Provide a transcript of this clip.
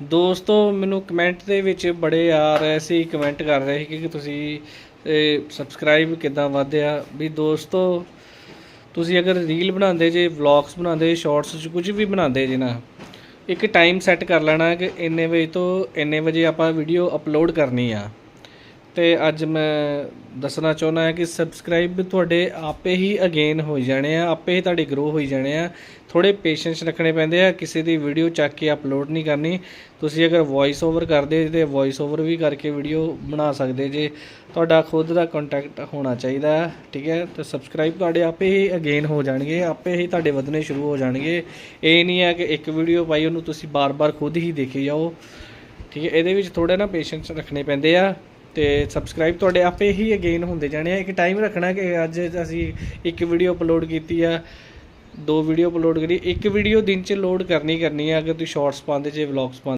ਦੋਸਤੋ, ਮੈਨੂੰ ਕਮੈਂਟ ਦੇ ਵਿੱਚ ਬੜੇ ਆ ਰਹੇ ਸੀ ਕਮੈਂਟ ਕਰ ਰਹੇ ਸੀ ਕਿ ਤੁਸੀਂ ਸਬਸਕ੍ਰਾਈਬ ਕਿਦਾਂ ਵਧਿਆ? ਵੀ ਦੋਸਤੋ, ਤੁਸੀਂ ਅਗਰ ਰੀਲ ਬਣਾਉਂਦੇ ਜੇ ਵਲੌਗਸ ਬਣਾਉਂਦੇ ਸ਼ਾਰਟਸ ਚ ਕੁਝ ਵੀ ਬਣਾਉਂਦੇ ਜੇ ਨਾ, ਇੱਕ ਟਾਈਮ ਸੈੱਟ ਕਰ ਲੈਣਾ ਕਿ ਇੰਨੇ ਵਜੇ ਤੋਂ ਇੰਨੇ ਵਜੇ ਆਪਾਂ ਵੀਡੀਓ ਅਪਲੋਡ ਕਰਨੀ ਆ। ਤੇ ਅੱਜ ਮੈਂ ਦੱਸਣਾ ਚਾਹੁੰਦਾ ਹਾਂ ਕਿ ਸਬਸਕ੍ਰਾਈਬ ਤੁਹਾਡੇ ਆਪੇ ਹੀ ਅਗੇਨ ਹੋ ਜਾਣੇ ਆ, ਆਪੇ ਹੀ ਤੁਹਾਡੇ ਗਰੋ ਹੋਈ ਜਾਣੇ ਆ। ਥੋੜੇ ਪੇਸ਼ੈਂਸ ਰੱਖਣੇ ਪੈਂਦੇ ਆ, ਕਿਸੇ ਦੀ ਵੀਡੀਓ ਚੱਕ ਕੇ ਅਪਲੋਡ ਨਹੀਂ ਕਰਨੀ। ਤੁਸੀਂ ਅਗਰ ਵੌਇਸ ਓਵਰ ਕਰਦੇ ਜੇ ਤੇ ਵੌਇਸ ਓਵਰ ਵੀ ਕਰਕੇ ਵੀਡੀਓ ਬਣਾ ਸਕਦੇ ਜੇ। ਤੁਹਾਡਾ ਖੁਦ ਦਾ ਕੰਟੈਕਟ ਹੋਣਾ ਚਾਹੀਦਾ, ਠੀਕ ਹੈ? ਤੇ ਸਬਸਕ੍ਰਾਈਬ ਤੁਹਾਡੇ ਆਪੇ ਹੀ ਅਗੇਨ ਹੋ ਜਾਣਗੇ, ਆਪੇ ਹੀ ਤੁਹਾਡੇ ਵਧਣੇ ਸ਼ੁਰੂ ਹੋ ਜਾਣਗੇ। ਇਹ ਨਹੀਂ ਹੈ ਕਿ ਇੱਕ ਵੀਡੀਓ ਪਾਈ, ਉਹਨੂੰ ਤੁਸੀਂ ਬਾਰ-ਬਾਰ ਖੁਦ ਹੀ ਦੇਖੀ ਜਾਓ। ਠੀਕ ਹੈ, ਇਹਦੇ ਵਿੱਚ ਥੋੜਾ ਨਾ ਪੇਸ਼ੈਂਸ ਰੱਖਣੇ ਪੈਂਦੇ ਆ। ਤੇ ਸਬਸਕ੍ਰਾਈਬ ਤੁਹਾਡੇ ਆਪੇ ਹੀ ਅਗੇਨ ਹੁੰਦੇ ਜਾਣੇ ਆ। ਇੱਕ ਟਾਈਮ ਰੱਖਣਾ ਕਿ ਅੱਜ ਅਸੀਂ ਇੱਕ ਵੀਡੀਓ ਅਪਲੋਡ ਕੀਤੀ ਆ, ਦੋ ਵੀਡੀਓ ਅਪਲੋਡ ਕਰੀ, ਇੱਕ ਵੀਡੀਓ ਦਿਨ ਚ ਲੋਡ ਕਰਨੀ ਕਰਨੀ ਆ, ਅਗਰ ਤੁਸੀਂ ਸ਼ਾਰਟਸ ਪਾਉਂਦੇ ਜੇ ਵਲੌਗਸ ਪਾਉਂਦੇ